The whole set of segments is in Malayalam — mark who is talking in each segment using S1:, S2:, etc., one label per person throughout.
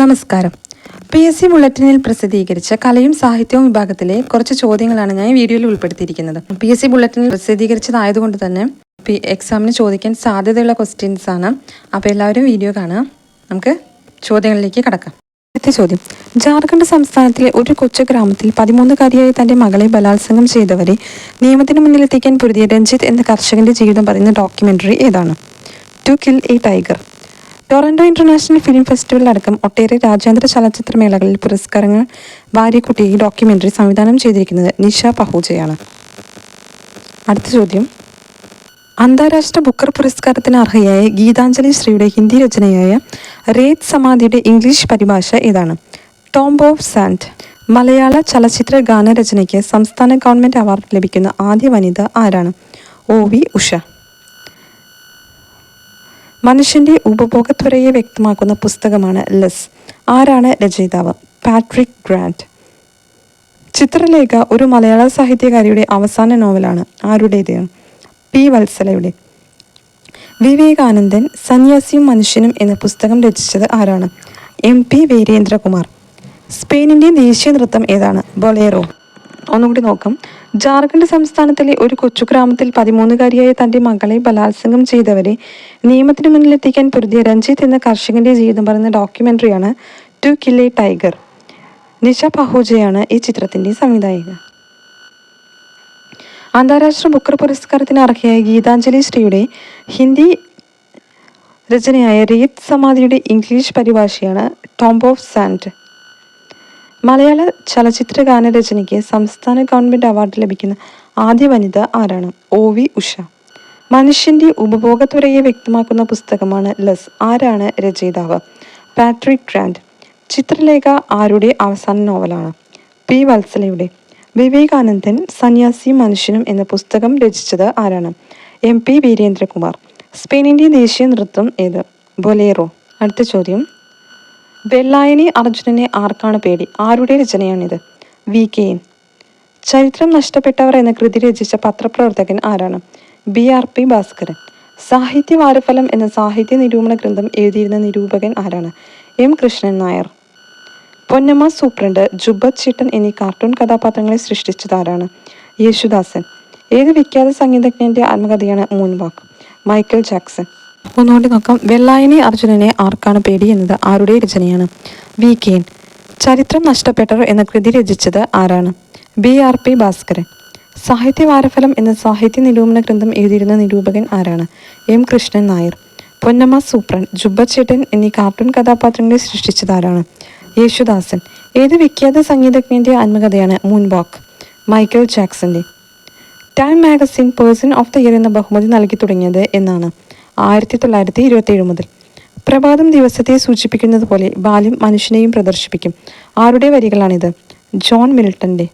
S1: നമസ്കാരം. പി എസ് സി ബുള്ളറ്റിനിൽ പ്രസിദ്ധീകരിച്ച കലയും സാഹിത്യവും വിഭാഗത്തിലെ കുറച്ച് ചോദ്യങ്ങളാണ് ഞാൻ ഈ വീഡിയോയിൽ ഉൾപ്പെടുത്തിയിരിക്കുന്നത്. പി എസ് സി ബുള്ളറ്റിനിൽ പ്രസിദ്ധീകരിച്ചതായതുകൊണ്ട് തന്നെ പി എക്സാമിന് ചോദിക്കാൻ സാധ്യതയുള്ള ക്വസ്റ്റ്യൻസ് ആണ്. അപ്പോൾ എല്ലാവരും വീഡിയോ കാണുക. നമുക്ക് ചോദ്യങ്ങളിലേക്ക് കടക്കാം. ആദ്യത്തെ ചോദ്യം. ജാർഖണ്ഡ് സംസ്ഥാനത്തിലെ ഒരു കൊച്ചു ഗ്രാമത്തിൽ പതിമൂന്നുകാരിയായ തന്റെ മകളെ ബലാത്സംഗം ചെയ്തവരെ നിയമത്തിന് മുന്നിലെത്തിക്കാൻ പൊരുതിയ രഞ്ജിത്ത് എന്ന കർഷകന്റെ ജീവിതം പറയുന്ന ഡോക്യുമെന്ററി ഏതാണ്? To kill a tiger Toronto International Film Festival അടക്കം ഒട്ടേറെ രാജ്യാന്തര ചലച്ചിത്രമേളകളിൽ പുരസ്കാരങ്ങൾ വാരിക്കുട്ടി ഈ ഡോക്യുമെന്ററി സംവിധാനം ചെയ്തിരിക്കുന്നത് നിഷ പഹൂജയാണ്. അടുത്ത ചോദ്യം. അന്താരാഷ്ട്ര ബുക്കർ പുരസ്കാരത്തിന് അർഹയായ ഗീതാഞ്ജലി ശ്രീയുടെ ഹിന്ദി രചനയായ റേത് സമാധിയുടെ ഇംഗ്ലീഷ് പരിഭാഷ ഏതാണ്? Tomb of sand. മലയാള ചലച്ചിത്ര ഗാനരചനയ്ക്ക് സംസ്ഥാന ഗവൺമെന്റ് അവാർഡ് ലഭിക്കുന്ന ആദ്യ വനിത ആരാണ്? O V Usha. മനുഷ്യന്റെ ഉപഭോഗത്വരയെ വ്യക്തമാക്കുന്ന പുസ്തകമാണ് ലെസ്. ആരാണ് രചയിതാവ്? Patrick grand. ചിത്രലേഖ ഒരു മലയാള സാഹിത്യകാരിയുടെ അവസാന നോവലാണ്. ആരുടേത് പി. വത്സലയുടെ. വിവേകാനന്ദൻ സന്യാസിയും മനുഷ്യനും എന്ന പുസ്തകം രചിച്ചത് ആരാണ്? എം. പി. വീരേന്ദ്രകുമാർ. സ്പെയിനിന്റെ ദേശീയ നൃത്തം ഏതാണ്? ബൊലേറോ. ഒന്നുകൂടി നോക്കാം. ജാർഖണ്ഡ് സംസ്ഥാനത്തിലെ ഒരു കൊച്ചു ഗ്രാമത്തിൽ പതിമൂന്നുകാരിയായ തന്റെ മകളെ ബലാത്സംഗം ചെയ്തവരെ നിയമത്തിന് മുന്നിലെത്തിക്കാൻ പൊരുതിയ രഞ്ജിത്ത് എന്ന കർഷകന്റെ ജീവിതം പറയുന്ന ഡോക്യുമെന്ററിയാണ് to kill a tiger. Nisha പഹോജയാണ് ഈ ചിത്രത്തിന്റെ സംവിധായിക അന്താരാഷ്ട്ര ബുക്കർ പുരസ്കാരത്തിന് അർഹയായ ഗീതാഞ്ജലി ശ്രീയുടെ ഹിന്ദി രചനയായ റീത് സമാധിയുടെ ഇംഗ്ലീഷ് പരിഭാഷയാണ് ടോംബ് ഓഫ് സാൻഡ്. മലയാള ചലച്ചിത്ര ഗാനരചനയ്ക്ക് സംസ്ഥാന ഗവൺമെന്റ് അവാർഡ് ലഭിക്കുന്ന ആദ്യ വനിത ആരാണ്? O V Usha. മനുഷ്യന്റെ ഉപഭോഗത്വരയെ വ്യക്തമാക്കുന്ന പുസ്തകമാണ് ലസ്. ആരാണ് രചയിതാവ്? Patrick grand. ചിത്രലേഖ ആരുടെ അവസാന നോവലാണ്? പി വത്സലയുടെ. വിവേകാനന്ദൻ സന്യാസി മനുഷ്യനും എന്ന പുസ്തകം രചിച്ചത് ആരാണ്? M P Veerendrakumar. സ്പെയിനിന്റെ ദേശീയ നൃത്തം ഏത്? ബൊലേറോ. അടുത്ത ചോദ്യം. വെള്ളായണി അർജുനനെ ആർക്കാണ് പേടി? ആരുടെ രചനയാണിത്? വി. കെ. എൻ ചരിത്രം നഷ്ടപ്പെട്ടവർ എന്ന കൃതി രചിച്ച പത്രപ്രവർത്തകൻ ആരാണ്? ബി. ആർ. പി. ഭാസ്കരൻ. സാഹിത്യ വാരഫലം എന്ന സാഹിത്യ നിരൂപണ ഗ്രന്ഥം എഴുതിയിരുന്ന നിരൂപകൻ ആരാണ്? എം. കൃഷ്ണൻ നായർ. പൊന്നമ്മ സൂപ്രണ്ട് ജുബത് ചിട്ടൻ എന്നീ കാർട്ടൂൺ കഥാപാത്രങ്ങളെ സൃഷ്ടിച്ചത് ആരാണ്? യേശുദാസൻ. ഏത് വിഖ്യാത സംഗീതജ്ഞന്റെ ആത്മകഥയാണ് മൂൻവാക്ക് മൈക്കൽ ജാക്സൺ. ഒന്നുകൂടി നോക്കാം. വെള്ളായണി അർജുനനെ ആർക്കാണ് പേടി എന്നത്? ആരുടെ രചനയാണ്? വി. കെൻ ചരിത്രം നഷ്ടപ്പെട്ടവർ എന്ന കൃതി രചിച്ചത് ആരാണ്? B. R. P. Bhaskaran. Sahitya Varaphalam എന്ന സാഹിത്യ നിരൂപണ ഗ്രന്ഥം എഴുതിയിരുന്ന നിരൂപകൻ ആരാണ്? എം. കൃഷ്ണൻ നായർ. പൊന്നമ്മ സൂപ്രൻ. ജുബച്ചേട്ടൻ എന്നീ കാർട്ടൂൺ കഥാപാത്രങ്ങളെ സൃഷ്ടിച്ചത് ആരാണ്? യേശുദാസൻ. ഏത് വിഖ്യാത സംഗീതജ്ഞന്റെ ആത്മകഥയാണ് moon walk Michael ജാക്സന്റെ. Time magazine person of the year എന്ന ബഹുമതി നൽകി തുടങ്ങിയത് എന്നാണ്. ആയിരത്തി തൊള്ളായിരത്തി ഇരുപത്തി ഏഴ് മുതൽ. പ്രഭാതം ദിവസത്തെ സൂചിപ്പിക്കുന്നത് പോലെ ബാല്യം മനുഷ്യനെയും പ്രദർശിപ്പിക്കും. ആരുടെ വരികളാണിത്? ജോൺ മിൽട്ടന്റെ.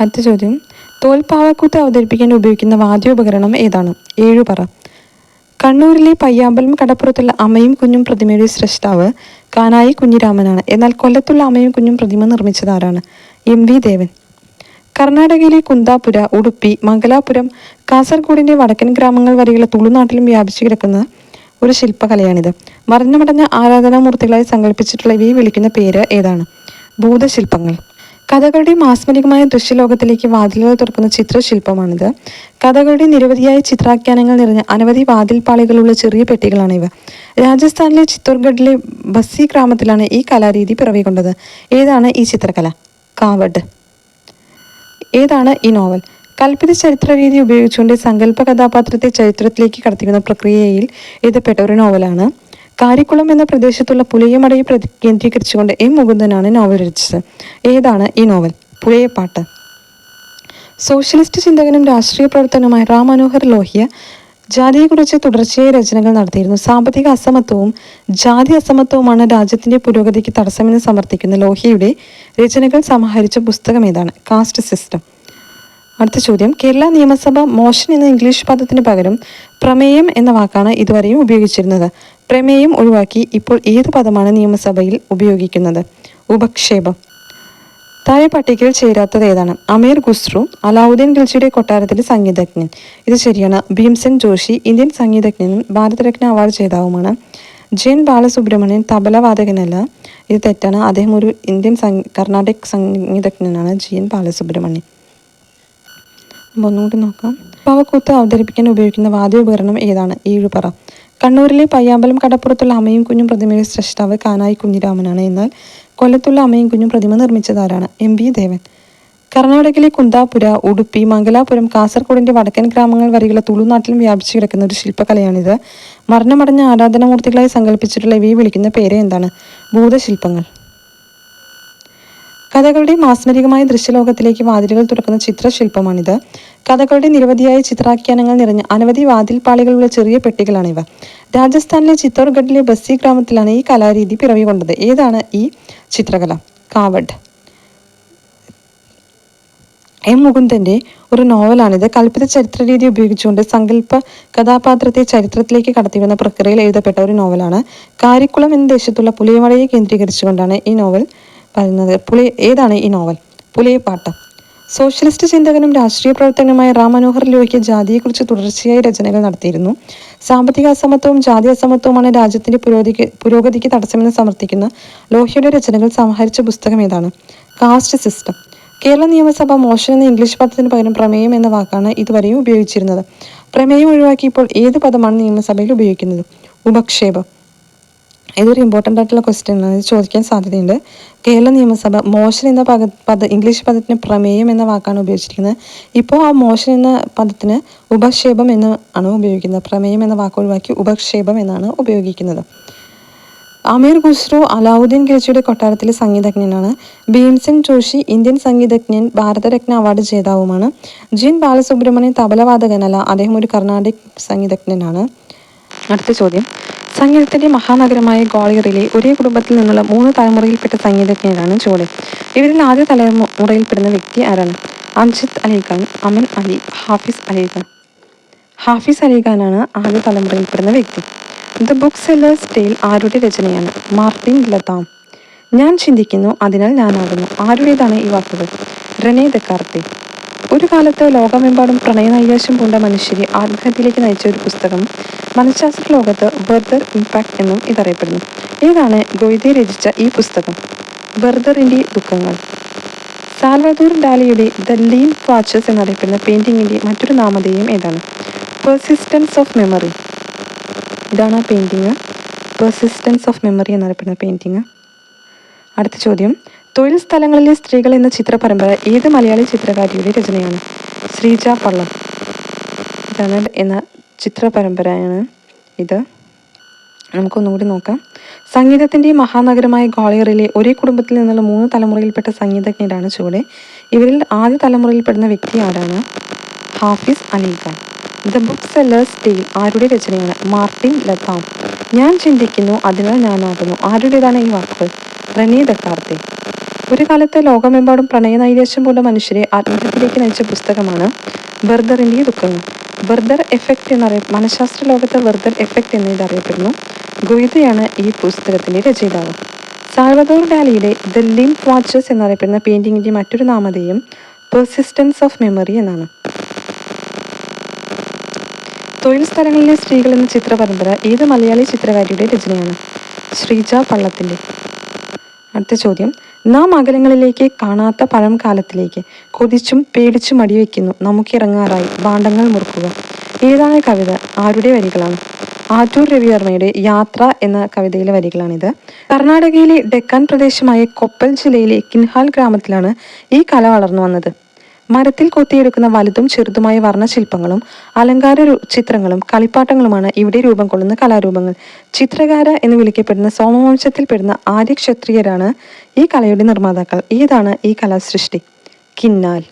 S1: അടുത്ത ചോദ്യം. തോൽപ്പാവക്കൂത്ത് അവതരിപ്പിക്കാൻ ഉപയോഗിക്കുന്ന വാദ്യോപകരണം ഏതാണ്? ഏഴുപറ. കണ്ണൂരിലെ പയ്യാമ്പലം കടപ്പുറത്തുള്ള അമ്മയും കുഞ്ഞും പ്രതിമയുടെ സൃഷ്ടാവ് കാനായി കുഞ്ഞിരാമനാണ്. എന്നാൽ കൊല്ലത്തുള്ള അമ്മയും കുഞ്ഞും പ്രതിമ നിർമ്മിച്ചതാരാണ് എം വി ദേവൻ. കർണാടകയിലെ കുന്താപുര ഉടുപ്പി മംഗലാപുരം കാസർഗോഡിന്റെ വടക്കൻ ഗ്രാമങ്ങൾ വരെയുള്ള തുളുനാട്ടിലും വ്യാപിച്ചു കിടക്കുന്ന ഒരു ശില്പകലയാണിത്. മറിഞ്ഞമടഞ്ഞ ആരാധനാമൂർത്തികളായി സങ്കല്പിച്ചിട്ടുള്ള ഇവയെ വിളിക്കുന്ന പേര് ഏതാണ്? ഭൂതശില്പങ്ങൾ. കഥകളുടെ മാസ്മരികമായ ദൃശ്യലോകത്തിലേക്ക് വാതിലുകൾ തുറക്കുന്ന ചിത്രശില്പമാണിത്. കഥകളുടെ നിരവധിയായ ചിത്രാഖ്യാനങ്ങൾ നിറഞ്ഞ അനവധി വാതിൽപ്പാളികളുള്ള ചെറിയ പെട്ടികളാണ് ഇവ രാജസ്ഥാനിലെ ചിത്തോർഗഡിലെ ബസ്സി ഗ്രാമത്തിലാണ് ഈ കലാരീതി പിറവികൊണ്ടത് ഏതാണ് ഈ ചിത്രകല? കാവഡ് ഏതാണ് ഈ നോവൽ? കൽപ്പിത ചരിത്ര രീതി ഉപയോഗിച്ചുകൊണ്ട് സങ്കല്പ കഥാപാത്രത്തെ ചരിത്രത്തിലേക്ക് കടത്തിക്കുന്ന പ്രക്രിയയിൽ എഴുതപ്പെട്ട ഒരു നോവലാണ്. കാരിക്കുളം എന്ന പ്രദേശത്തുള്ള പുലയമടയെ പ്രതി കേന്ദ്രീകരിച്ചുകൊണ്ട് എം മുകുന്ദനാണ് നോവൽ രചിച്ചത്. ഏതാണ് ഈ നോവൽ? പുലയപ്പാട്ട്. സോഷ്യലിസ്റ്റ് ചിന്തകനും രാഷ്ട്രീയ പ്രവർത്തകനുമായ റാം മനോഹർ ലോഹിയ ജാതിയെക്കുറിച്ച് തുടർച്ചയായ രചനകൾ നടത്തിയിരുന്നു. സാമ്പത്തിക അസമത്വവും ജാതി അസമത്വവുമാണ് രാജ്യത്തിന്റെ പുരോഗതിക്ക് തടസ്സമെന്ന് സമർത്ഥിക്കുന്ന ലോഹിയുടെ രചനകൾ സമാഹരിച്ച പുസ്തകം ഏതാണ്? Caste system. അടുത്ത ചോദ്യം. കേരള നിയമസഭ മോഷൻ എന്ന ഇംഗ്ലീഷ് പദത്തിന് പകരം പ്രമേയം എന്ന വാക്കാണ് ഇതുവരെയും ഉപയോഗിച്ചിരുന്നത്. പ്രമേയം ഒഴിവാക്കി ഇപ്പോൾ ഏത് പദമാണ് നിയമസഭയിൽ ഉപയോഗിക്കുന്നത്? ഉപക്ഷേപം. താഴെ പട്ടികയിൽ ചേരാത്തത് ഏതാണ്? അമീർ ഖുസ്രു അലാവുദ്ദീൻ ഖിൽജിയുടെ കൊട്ടാരത്തിലെ സംഗീതജ്ഞൻ. ഇത് ശരിയാണ്. ഭീംസെൻ ജോഷി ഇന്ത്യൻ സംഗീതജ്ഞനും ഭാരതരത്ന അവാർഡ് ജേതാവുമാണ്. ജെൻ ബാലസുബ്രഹ്മണ്യൻ തബല വാദകനല്ല ഇത് തെറ്റാണ്. അദ്ദേഹം ഒരു ഇന്ത്യൻ കർണാടക സംഗീതജ്ഞനാണ് ജി എൻ ബാലസുബ്രഹ്മണ്യൻ. ഒന്നുകൂടി നോക്കാം. പവക്കൂത്ത് അവതരിപ്പിക്കാൻ ഉപയോഗിക്കുന്ന വാദ്യോപകരണം ഏതാണ്? ഏഴുപറ. കണ്ണൂരിലെ പയ്യാമ്പലം കടപ്പുറത്തുള്ള അമ്മയും കുഞ്ഞും പ്രതിമയുടെ സൃഷ്ടാവ് കാനായി കുഞ്ഞിരാമനാണ്. എന്നാൽ കൊല്ലത്തുള്ള അമ്മയും കുഞ്ഞും പ്രതിമ നിർമ്മിച്ചതാരാണ്? എം ബി ദേവൻ. കർണാടകയിലെ കുന്താപുര ഉടുപ്പി മംഗലാപുരം കാസർഗോഡിന്റെ വടക്കൻ ഗ്രാമങ്ങൾ വരെയുള്ള തുളുനാട്ടിലും വ്യാപിച്ചു കിടക്കുന്ന ഒരു ശില്പകലയാണിത്. മരണമടഞ്ഞ ആരാധനാമൂർത്തികളായി സങ്കല്പിച്ചിട്ടുള്ള ഇവയെ വിളിക്കുന്ന പേര് എന്താണ്? ഭൂതശില്പങ്ങൾ. കഥകളുടെ മാസ്മരികമായ ദൃശ്യലോകത്തിലേക്ക് വാതിലുകൾ തുറക്കുന്ന ചിത്രശില്പമാണിത്. കഥകളുടെ നിരവധിയായ ചിത്രാഖ്യാനങ്ങൾ നിറഞ്ഞ അനവധി വാതിൽപ്പാളികളുള്ള ചെറിയ പെട്ടികളാണിവ. രാജസ്ഥാനിലെ ചിത്തോർഗഡിലെ ബസ്സി ഗ്രാമത്തിലാണ് ഈ കലാരീതി പിറവി കൊണ്ടത്. ഏതാണ് ഈ ചിത്രകല? കാവഡ്. എം മുകുന്ദന്റെ ഒരു നോവലാണിത്. കൽപ്പിത ചരിത്ര രീതി ഉപയോഗിച്ചുകൊണ്ട് സങ്കല്പ കഥാപാത്രത്തെ ചരിത്രത്തിലേക്ക് കടത്തിവിടുന്ന പ്രക്രിയയിൽ എഴുതപ്പെട്ട ഒരു നോവലാണ്. കാരിക്കുളം എന്ന ദേശത്തുള്ള പുലിയമലയെ കേന്ദ്രീകരിച്ചുകൊണ്ടാണ് ഈ നോവൽ പറയുന്നത്. പുലി ഏതാണ് ഈ നോവൽ? പുലിയപ്പാട്ട് സോഷ്യലിസ്റ്റ് ചിന്തകനും രാഷ്ട്രീയ പ്രവർത്തകനുമായ റാം മനോഹർ ലോഹ്യ ജാതിയെക്കുറിച്ച് തുടർച്ചയായി രചനകൾ നടത്തിയിരുന്നു. സാമ്പത്തിക അസമത്വവും ജാതി അസമത്വവുമാണ് രാജ്യത്തിന്റെ പുരോഗതിക്ക് പുരോഗതിക്ക് തടസ്സമെന്ന് സമർത്ഥിക്കുന്ന ലോഹ്യയുടെ രചനകൾ സമാഹരിച്ച പുസ്തകം ഏതാണ്? Caste system. കേരള നിയമസഭ മോഷൻ എന്ന ഇംഗ്ലീഷ് പദത്തിന് പകരം പ്രമേയം എന്ന വാക്കാണ് ഇതുവരെയും ഉപയോഗിച്ചിരുന്നത്. പ്രമേയം ഒഴിവാക്കി ഇപ്പോൾ ഏത് പദമാണ് നിയമസഭയിൽ ഉപയോഗിക്കുന്നത്? ഉപക്ഷേപം. ഇതൊരു ഇമ്പോർട്ടന്റ് ആയിട്ടുള്ള ക്വസ്റ്റ്യൻ ആണ് ഇത് ചോദിക്കാൻ സാധ്യതയുണ്ട്. കേരള നിയമസഭ മോഷൻ എന്ന പക പദ ഇംഗ്ലീഷ് പദത്തിന് പ്രമേയം എന്ന വാക്കാണ് ഉപയോഗിച്ചിരിക്കുന്നത്. ഇപ്പോൾ ആ മോഷൻ എന്ന പദത്തിന് ഉപക്ഷേപം എന്ന് ആണ് ഉപയോഗിക്കുന്നത്. പ്രമേയം എന്ന വാക്ക് ഒഴിവാക്കി ഉപക്ഷേപം എന്നാണ് ഉപയോഗിക്കുന്നത്. അമീർ ഖുസ്രു അലാവുദ്ദീൻ ഖിൽജിയുടെ കൊട്ടാരത്തിലെ സംഗീതജ്ഞനാണ്. ഭീംസെൻ ജോഷി ഇന്ത്യൻ സംഗീതജ്ഞൻ ഭാരതരത്ന അവാർഡ് ജേതാവുമാണ്. ജിൻ ബാലസുബ്രഹ്മണ്യൻ തബലവാദകനല്ല അദ്ദേഹം ഒരു കർണാടിക് സംഗീതജ്ഞനാണ്. അടുത്ത ചോദ്യം. സംഗീതത്തിന്റെ മഹാനഗരമായ ഗ്വാളിയറിലെ ഒരേ കുടുംബത്തിൽ നിന്നുള്ള മൂന്ന് തലമുറയിൽപ്പെട്ട സംഗീതജ്ഞരാണ് ചുവടെ ഇവരിൽ ആദ്യ തലമുറയിൽപ്പെടുന്ന വ്യക്തി ആരാണ്? അംജിത് അലിഖാൻ അമൻ അലി ഹാഫിസ് അലിഖാൻ. ഹാഫിസ് അലിഖാനാണ് ആദ്യ തലമുറയിൽപ്പെടുന്ന വ്യക്തി. ദ ബുക്ക് സെല്ലേഴ്സ് ടെയിൽ ആരുടെ രചനയാണ്? Martin Latham. ഞാൻ ചിന്തിക്കുന്നു അതിനാൽ ഞാനാകുന്നു. ആരുടേതാണ് ഈ വാക്കുകൾ? Rene Descartes. ഒരു കാലത്ത് ലോകമെമ്പാടും പ്രണയനൈരാശ്യം പൂണ്ട മനുഷ്യരെ ആത്മഹത്യയിലേക്ക് നയിച്ച ഒരു പുസ്തകം മനഃശാസ്ത്ര ലോകത്ത് ബർദർ ഇമ്പാക്ട് എന്നും ഇതറിയപ്പെടുന്നു. ഏതാണ് ഗോയിതെ രചിച്ച ഈ പുസ്തകം? ബർദറിന്റെ ദുഃഖങ്ങൾ. സാൽവദൂർ ഡാലിയുടെ ദ ലീൻ വാച്ചസ് എന്നറിയപ്പെടുന്ന പെയിന്റിങ്ങിന്റെ മറ്റൊരു നാമധേയം ഏതാണ്? പെർസിസ്റ്റൻസ് ഓഫ് മെമ്മറി ഇതാണ് ആ പെയിന്റിങ്. പെർസിസ്റ്റൻസ് ഓഫ് മെമ്മറി എന്നറിയപ്പെടുന്ന പെയിന്റിങ്. അടുത്ത ചോദ്യം. തൊഴിൽ സ്ഥലങ്ങളിലെ സ്ത്രീകൾ എന്ന ചിത്രപരമ്പര ഏത് മലയാളി ചിത്രകാരിയുടെ രചനയാണ്? ശ്രീജ പള്ളം. ഇതാണ് എന്ന ചിത്രപരമ്പരയാണ് ഇത്. നമുക്കൊന്നുകൂടി നോക്കാം. സംഗീതത്തിന്റെ മഹാനഗരമായ ഗ്വാളിയറിലെ ഒരേ കുടുംബത്തിൽ നിന്നുള്ള മൂന്ന് തലമുറയിൽപ്പെട്ട സംഗീതജ്ഞരാണ് ചുവടെ. ഇവരിൽ ആദ്യ തലമുറയിൽപ്പെടുന്ന വ്യക്തി ആരാണ്? Hafiz Ali Khan the book seller's tale ആരുടെ രചനയാണ്? Martin Latham. ഞാൻ ചിന്തിക്കുന്നു അതിനാൽ ഞാനാകുന്നു. ആരുടേതാണ് ഈ വാക്കുകൾ? റെനെ ദക്കാർത്തെ ഒരു കാലത്ത് ലോകമെമ്പാടും പ്രണയനൈരാശ്യം പോലെ മനുഷ്യരെ ആത്മഹത്യയിലേക്ക് നയിച്ച പുസ്തകമാണ് ബർദറിന്റെ ദുഃഖങ്ങൾ. ബർദർ എഫക്റ്റ് എന്നറിയ മനഃശാസ്ത്ര ലോകത്തെ ബർദർ എഫക്റ്റ് എന്ന് ഇത് അറിയപ്പെടുന്നു ഗുയിതയാണ് ഈ പുസ്തകത്തിന്റെ രചയിതാവ്. സാൽവദോർ ഡാലിയുടെ ദ ലിം വാച്ചസ് എന്നറിയപ്പെടുന്ന പെയിന്റിങ്ങിന്റെ മറ്റൊരു നാമധേയം പെർസിസ്റ്റൻസ് ഓഫ് മെമ്മറി എന്നാണ്. തൊഴിൽ സ്ഥലങ്ങളിലെ സ്ത്രീകൾ എന്ന ചിത്രപരമ്പര ഏത് മലയാളി ചിത്രകാരിയുടെ രചനയാണ്? ശ്രീജ പള്ളത്തിന്റെ. അടുത്ത ചോദ്യം. നാം അകലങ്ങളിലേക്ക് കാണാത്ത പഴം കാലത്തിലേക്ക് കൊതിച്ചും പേടിച്ചും അടിവെക്കുന്നു നമുക്കിറങ്ങാറായി. ഭാണ്ഡങ്ങൾ മുറുക്കുക. ഏതാണ് കവിത ആരുടെ വരികളാണ്? ആറ്റൂർ രവിവർമ്മയുടെ യാത്ര എന്ന കവിതയിലെ വരികളാണിത്. കർണാടകയിലെ ഡെക്കാൻ പ്രദേശമായ കൊപ്പൽ ജില്ലയിലെ കിൻഹാൽ ഗ്രാമത്തിലാണ് ഈ കല വളർന്നു വന്നത്. മരത്തിൽ കൊത്തിയെടുക്കുന്ന വലുതും ചെറുതുമായ വർണശില്പങ്ങളും അലങ്കാര ചിത്രങ്ങളും കളിപ്പാട്ടങ്ങളുമാണ് ഇവിടെ രൂപം കൊള്ളുന്ന കലാരൂപങ്ങൾ. ചിത്രകാര എന്ന് വിളിക്കപ്പെടുന്ന സോമവംശത്തിൽപ്പെടുന്ന ആര്യക്ഷത്രിയരാണ് ഈ കലയുടെ നിർമ്മാതാക്കൾ. ഏതാണ് ഈ കലാസൃഷ്ടി? കിന്നാൽ.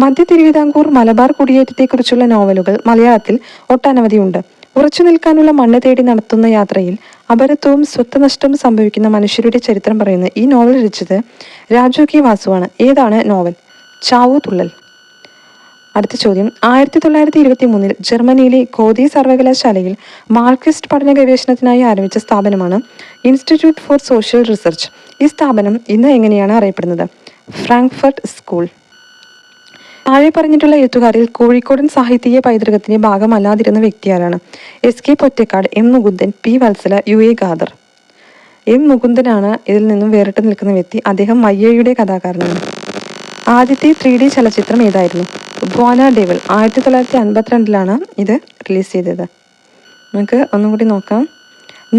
S1: മധ്യ തിരുവിതാംകൂർ മലബാർ കുടിയേറ്റത്തെക്കുറിച്ചുള്ള നോവലുകൾ മലയാളത്തിൽ ഒട്ടനവധിയുണ്ട്. ഉറച്ചു നിൽക്കാനുള്ള മണ്ണ് തേടി നടത്തുന്ന യാത്രയിൽ അപരത്വവും സ്വത്തനഷ്ടവും സംഭവിക്കുന്ന മനുഷ്യരുടെ ചരിത്രം പറയുന്ന ഈ നോവൽ രചിച്ചത് രാജു കെ വാസുവാണ്. ഏതാണ് നോവൽ? ചാവു തുള്ളൽ. അടുത്ത ചോദ്യം. ആയിരത്തി തൊള്ളായിരത്തി ഇരുപത്തി മൂന്നിൽ ജർമ്മനിയിലെ കോതി സർവകലാശാലയിൽ മാർക്സിസ്റ്റ് പഠന ഗവേഷണത്തിനായി ആരംഭിച്ച സ്ഥാപനമാണ് ഇൻസ്റ്റിറ്റ്യൂട്ട് ഫോർ സോഷ്യൽ റിസർച്ച്. ഈ സ്ഥാപനം ഇന്ന് എങ്ങനെയാണ് അറിയപ്പെടുന്നത്? Frankfurt school. താഴെ പറഞ്ഞിട്ടുള്ള എഴുത്തുകാരിൽ കോഴിക്കോടൻ സാഹിത്യ പൈതൃകത്തിന്റെ ഭാഗമല്ലാതിരുന്ന വ്യക്തി ആരാണ് S K Pottekkatt M Mukundan P Valsala U A Khader M മുകുന്ദനാണ് ഇതിൽ നിന്നും വേറിട്ട് നിൽക്കുന്ന വ്യക്തി. അദ്ദേഹം മയ്യയുടെ കഥാകാരനാണ്. ആദ്യത്തെ ത്രീ ഡി ചലച്ചിത്രം ഏതായിരുന്നു? Bwana Devil. ആയിരത്തി തൊള്ളായിരത്തി അൻപത്തിരണ്ടിലാണ് ഇത് റിലീസ് ചെയ്തത്. നമുക്ക് ഒന്നും കൂടി നോക്കാം.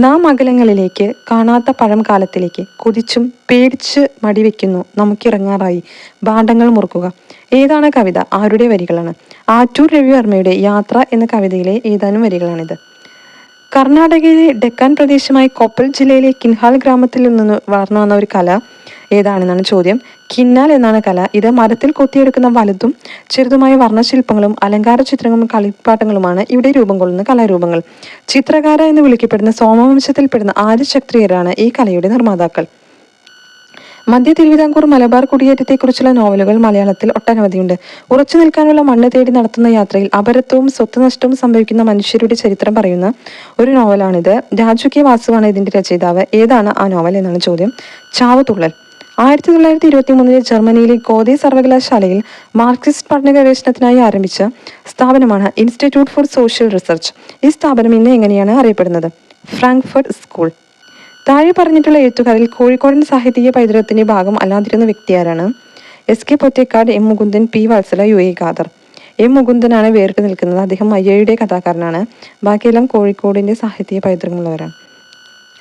S1: നാം അകലങ്ങളിലേക്ക് കാണാത്ത പഴം കാലത്തിലേക്ക് കൊതിച്ചും പേടിച്ച് മടിവെക്കുന്നു നമുക്കിറങ്ങാറായി. ഭാണ്ഡങ്ങൾ മുറുക്കുക. ഏതാണ് കവിത? ആരുടെ വരികളാണ്? ആറ്റൂർ രവിവർമ്മയുടെ യാത്ര എന്ന കവിതയിലെ ഏതാനും വരികളാണിത്. കർണാടകയിലെ ഡെക്കാൻ പ്രദേശമായ കൊപ്പൽ ജില്ലയിലെ കിൻഹാൽ ഗ്രാമത്തിൽ നിന്ന് വളർന്നു വന്ന ഒരു കല ഏതാണെന്നാണ് ചോദ്യം. കിന്നാൽ എന്നാണ് കല. ഇത് മരത്തിൽ കൊത്തിയെടുക്കുന്ന വലുതും ചെറുതുമായ വർണശില്പങ്ങളും അലങ്കാര ചിത്രങ്ങളും കളിപ്പാട്ടങ്ങളുമാണ് ഇവിടെ രൂപം കൊള്ളുന്ന കലാരൂപങ്ങൾ. ചിത്രകാര എന്ന് വിളിക്കപ്പെടുന്ന സോമവംശത്തിൽപ്പെടുന്ന ആര്യശക്തിയരാണ് ഈ കലയുടെ നിർമ്മാതാക്കൾ. മധ്യ തിരുവിതാംകൂർ മലബാർ കുടിയേറ്റത്തെക്കുറിച്ചുള്ള നോവലുകൾ മലയാളത്തിൽ ഒട്ടനവധിയുണ്ട്. ഉറച്ചു നിൽക്കാനുള്ള മണ്ണ് തേടി നടത്തുന്ന യാത്രയിൽ അപരത്വവും സ്വത്ത് നഷ്ടവും സംഭവിക്കുന്ന മനുഷ്യരുടെ ചരിത്രം പറയുന്ന ഒരു നോവലാണിത്. രാജു കെ വാസുവാണ് ഇതിന്റെ രചയിതാവ്. ഏതാണ് ആ നോവൽ എന്നാണ് ചോദ്യം. ചാവുതുള്ളൽ ആയിരത്തി തൊള്ളായിരത്തി ഇരുപത്തി മൂന്നിലെ ജർമ്മനിയിലെ കോതി സർവകലാശാലയിൽ മാർക്സിസ്റ്റ് പഠന ഗവേഷണത്തിനായി ആരംഭിച്ച സ്ഥാപനമാണ് ഇൻസ്റ്റിറ്റ്യൂട്ട് ഫോർ സോഷ്യൽ റിസർച്ച്. ഈ സ്ഥാപനം ഇന്ന് എങ്ങനെയാണ് അറിയപ്പെടുന്നത്? Frankfurt school. താഴെ പറഞ്ഞിട്ടുള്ള എഴുത്തുകാരിൽ കോഴിക്കോടൻ സാഹിത്യ പൈതൃകത്തിന്റെ ഭാഗം അല്ലാതിരുന്ന വ്യക്തിയാരാണ്? S K Pottekkatt M Mukundan P Valsala U A Khader. M മുകുന്ദനാണ് വേറിട്ട് നിൽക്കുന്നത്. അദ്ദേഹം അയ്യയുടെ കഥാകാരനാണ്. ബാക്കിയെല്ലാം കോഴിക്കോടിന്റെ സാഹിത്യ പൈതൃകമുള്ളവരാണ്.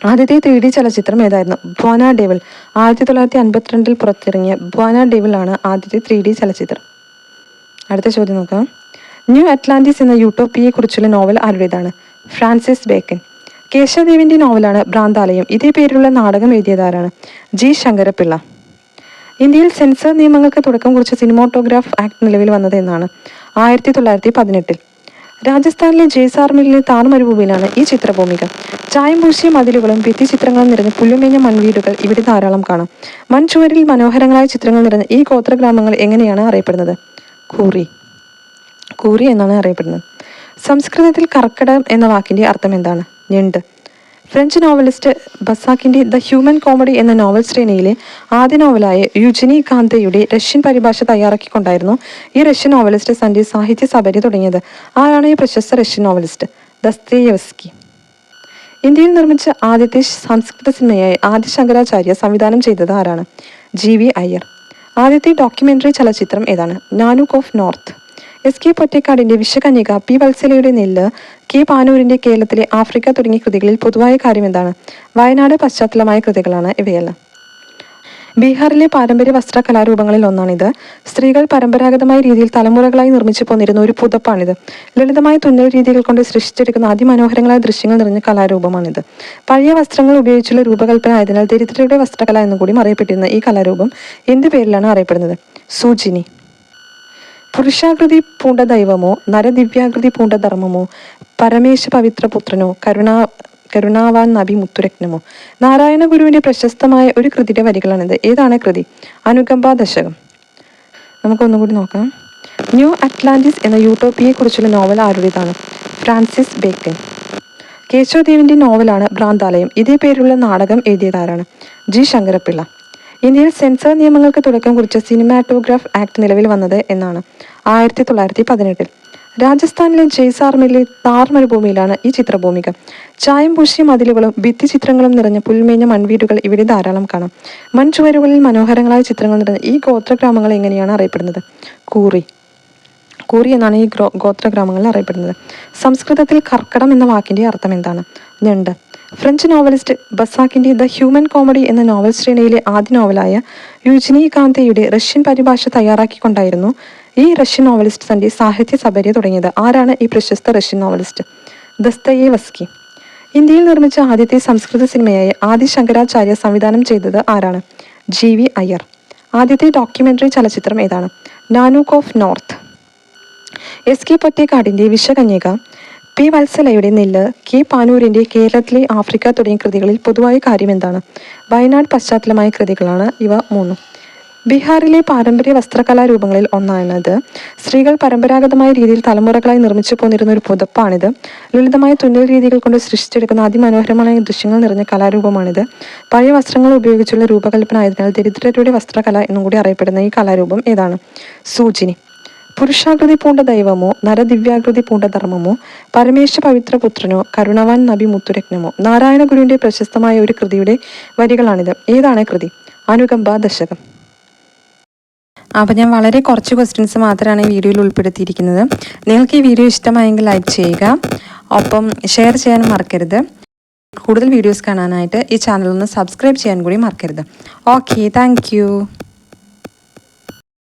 S1: ആദ്യത്തെ ത്രീ ഡി ചലച്ചിത്രം ഏതായിരുന്നു? ബ്വാന ഡെവിൾ ആയിരത്തി തൊള്ളായിരത്തി അൻപത്തിരണ്ടിൽ പുറത്തിറങ്ങിയ ബ്വാന ഡെവിൾ ആണ് ആദ്യത്തെ ത്രീ ഡി ചലച്ചിത്രം. അടുത്ത ചോദ്യം നോക്കാം. ന്യൂ അറ്റ്ലാന്റിസ് എന്ന യൂട്ടോപ്പിയെ കുറിച്ചുള്ള നോവൽ ആരുടേതാണ്? Francis bacon. കേശവദേവിന്റെ നോവലാണ് ഭ്രാന്താലയം. ഇതേ പേരിലുള്ള നാടകം എഴുതിയതാരാണ്? ജി ശങ്കരപിള്ള ഇന്ത്യയിൽ സെൻസർ നിയമങ്ങൾക്ക് തുടക്കം കുറിച്ച സിനിമോട്ടോഗ്രാഫ് ആക്ട് നിലവിൽ വന്നത് എന്നാണ്. ആയിരത്തി തൊള്ളായിരത്തി പതിനെട്ടിൽ രാജസ്ഥാനിലെ ജയ്സാർമിലെ താർ മരുഭൂമിയിലാണ് ഈ ചിത്രഭൂമിക. ചായം പൂശിയ മതിലുകളും ഭിത്തിചിത്രങ്ങളും നിറഞ്ഞ പുല്ലുമേഞ്ഞ മൺവീടുകൾ ഇവിടെ ധാരാളം കാണാം. മൺചുവരിൽ മനോഹരങ്ങളായ ചിത്രങ്ങൾ നിറഞ്ഞ ഈ ഗോത്രഗ്രാമങ്ങൾ എങ്ങനെയാണ് അറിയപ്പെടുന്നത്? കൂറി. കൂറി എന്നാണ് അറിയപ്പെടുന്നത്. സംസ്കൃതത്തിൽ കർക്കടം എന്ന വാക്കിന്റെ അർത്ഥം എന്താണ്? ഞണ്ട്. ഫ്രഞ്ച് നോവലിസ്റ്റ് ബസാക്കിന്റെ ദ ഹ്യൂമൻ കോമഡി എന്ന നോവൽ ശ്രേണിയിലെ ആദ്യ നോവലായ യുജിനി കാന്തയുടെ റഷ്യൻ പരിഭാഷ തയ്യാറാക്കിക്കൊണ്ടായിരുന്നു ഈ റഷ്യൻ നോവലിസ്റ്റ് തന്റെ സാഹിത്യ സഭരി തുടങ്ങിയത്. ആരാണ് ഈ പ്രശസ്ത റഷ്യൻ നോവലിസ്റ്റ് ദസ്തേയവസ്കി. ഇന്ത്യയിൽ നിർമ്മിച്ച ആദ്യത്തെ സംസ്കൃത സിനിമയായ ആദ്യ ശങ്കരാചാര്യ സംവിധാനം ചെയ്തത് ആരാണ്? G V Iyer. ആദ്യത്തെ ഡോക്യുമെന്ററി ചലച്ചിത്രം ഏതാണ്? Nanook of north S K പൊറ്റേക്കാടിന്റെ വിശ്വകന്യക പി വത്സലയുടെ നെല്ല് കെ പാനൂരിന്റെ കേരളത്തിലെ ആഫ്രിക്ക തുടങ്ങിയ കൃതികളിൽ പൊതുവായ കാര്യം എന്താണ്? വയനാട് പശ്ചാത്തലമായ കൃതികളാണ് ഇവയെല്ലാം. ബീഹാറിലെ പാരമ്പര്യ വസ്ത്ര കലാരൂപങ്ങളിൽ ഒന്നാണിത്. സ്ത്രീകൾ പരമ്പരാഗതമായ രീതിയിൽ തലമുറകളായി നിർമ്മിച്ചു പോന്നിരുന്ന ഒരു പുതപ്പാണിത്. ലളിതമായ തുന്നൽ രീതികൾ കൊണ്ട് സൃഷ്ടിച്ചെടുക്കുന്ന അതിമനോഹരങ്ങളായ ദൃശ്യങ്ങൾ നിറഞ്ഞ കലാരൂപമാണിത്. പഴയ വസ്ത്രങ്ങൾ ഉപയോഗിച്ചുള്ള രൂപകൽപ്പന ആയതിനാൽ ദരിദ്രരുടെ വസ്ത്രകല എന്നുകൂടി അറിയപ്പെട്ടിരുന്ന ഈ കലാരൂപം എന്ത് പേരിലാണ് അറിയപ്പെടുന്നത്? സൂചിനി. പുരുഷാകൃതി പൂണ്ട ദൈവമോ നരദിവ്യാകൃതി പൂണ്ട ധർമ്മമോ പരമേശ പവിത്ര പുത്രനോ കരുണാ കരുണാവാൻ നബി മുത്തുരത്നമോ. നാരായണ ഗുരുവിന്റെ പ്രശസ്തമായ ഒരു കൃതിയുടെ വരികളാണിത്. ഏതാണ് കൃതി? അനുകമ്പ ദശകം. നമുക്കൊന്നും കൂടി നോക്കാം. ന്യൂ അറ്റ്ലാന്റിസ് എന്ന യൂട്ടോപ്പിയെ കുറിച്ചുള്ള നോവൽ ആരുടേതാണ്? Francis bacon. കേശവദേവിന്റെ നോവലാണ് ഭ്രാന്താലയം. ഇതേ പേരുള്ള നാടകം എഴുതിയതാരാണ്? ജി. ശങ്കരപ്പിള്ള. ഇന്ത്യയിൽ സെൻസർ നിയമങ്ങൾക്ക് തുടക്കം കുറിച്ച സിനിമാറ്റോഗ്രാഫ് ആക്ട് നിലവിൽ വന്നത് എന്നാണ് ആയിരത്തി തൊള്ളായിരത്തി പതിനെട്ടിൽ രാജസ്ഥാനിലെ ജയ്സാർമിലെ താർ മരുഭൂമിയിലാണ് ഈ ചിത്രഭൂമിക. ചായം പൂശിയ മതിലുകളും ഭിത്തി ചിത്രങ്ങളും നിറഞ്ഞ പുൽമേഞ്ഞ മൺവീടുകൾ ഇവിടെ ധാരാളം കാണാം. മൺചുവരുകളിൽ മനോഹരങ്ങളായ ചിത്രങ്ങൾ നിറഞ്ഞ ഈ ഗോത്രഗ്രാമങ്ങൾ എങ്ങനെയാണ് അറിയപ്പെടുന്നത്? കൂറി. കൂറി എന്നാണ് ഈ ഗ്രോ ഗ്രാമങ്ങളിൽ അറിയപ്പെടുന്നത്. സംസ്കൃതത്തിൽ കർക്കടം എന്ന വാക്കിന്റെ അർത്ഥം എന്താണ്? ഞണ്ട്. ഫ്രഞ്ച് നോവലിസ്റ്റ് ബസാക്കിന്റെ ദ ഹ്യൂമൻ കോമഡി എന്ന നോവൽ ശ്രേണിയിലെ ആദ്യ നോവലായ യുജിനി കാന്തയുടെ റഷ്യൻ പരിഭാഷ തയ്യാറാക്കിക്കൊണ്ടായിരുന്നു ഈ റഷ്യൻ നോവലിസ്റ്റ് തന്റെ സാഹിത്യ സബരി തുടങ്ങിയത്. ആരാണ് ഈ പ്രശസ്ത റഷ്യൻ നോവലിസ്റ്റ്? ദസ്തയെ വസ്കി ഇന്ത്യയിൽ നിർമ്മിച്ച ആദ്യത്തെ സംസ്കൃത സിനിമയായ ആദി ശങ്കരാചാര്യ സംവിധാനം ചെയ്തത് ആരാണ്? G V Iyer. ആദ്യത്തെ ഡോക്യുമെന്ററി ചലച്ചിത്രം ഏതാണ്? Nanook of north S K പൊറ്റേക്കാടിന്റെ വിശ്വകന്യക പി വത്സലയുടെ നെല്ല് കെ പാനൂരിന്റെ കേരളത്തിലെ ആഫ്രിക്ക തുടങ്ങിയ കൃതികളിൽ പൊതുവായ കാര്യം എന്താണ്? വയനാട് പശ്ചാത്തലമായ കൃതികളാണ് ഇവ മൂന്നും. ബീഹാറിലെ പാരമ്പര്യ വസ്ത്രകലാരൂപങ്ങളിൽ ഒന്നാണത്. സ്ത്രീകൾ പരമ്പരാഗതമായ രീതിയിൽ തലമുറകളായി നിർമ്മിച്ചു പോന്നിരുന്ന ഒരു പുതപ്പാണിത്. ലളിതമായ തുന്നൽ രീതികൾ കൊണ്ട് സൃഷ്ടിച്ചെടുക്കുന്ന അതിമനോഹരമായ ദൃശ്യങ്ങൾ നിറഞ്ഞ കലാരൂപമാണിത്. പഴയ വസ്ത്രങ്ങൾ ഉപയോഗിച്ചുള്ള രൂപകൽപ്പന ആയതിനാൽ ദരിദ്രരുടെ വസ്ത്രകല എന്നും കൂടി അറിയപ്പെടുന്ന ഈ കലാരൂപം ഏതാണ്? സൂചിനി. പുരുഷാകൃതി പൂണ്ട ദൈവമോ നരദിവ്യാകൃതി പൂണ്ട ധർമ്മമോ പരമേശ്വ പവിത്ര പുത്രനോ കരുണവാൻ നബി മുത്തുരത്നമോ നാരായണ ഗുരുവിന്റെ പ്രശസ്തമായ ഒരു കൃതിയുടെ വരികളാണിത്. ഏതാണ് കൃതി? അനുകമ്പ ദശകം. അപ്പോൾ ഞാൻ വളരെ കുറച്ച് ക്വസ്റ്റ്യൻസ് മാത്രമാണ് ഈ വീഡിയോയിൽ ഉൾപ്പെടുത്തിയിരിക്കുന്നത്. നിങ്ങൾക്ക് ഈ വീഡിയോ ഇഷ്ടമായെങ്കിൽ ലൈക്ക് ചെയ്യുക. ഒപ്പം ഷെയർ ചെയ്യാൻ മറക്കരുത്. കൂടുതൽ വീഡിയോസ് കാണാനായിട്ട് ഈ ചാനൽ ഒന്ന് സബ്സ്ക്രൈബ് ചെയ്യാൻ കൂടി മറക്കരുത്. Okay thank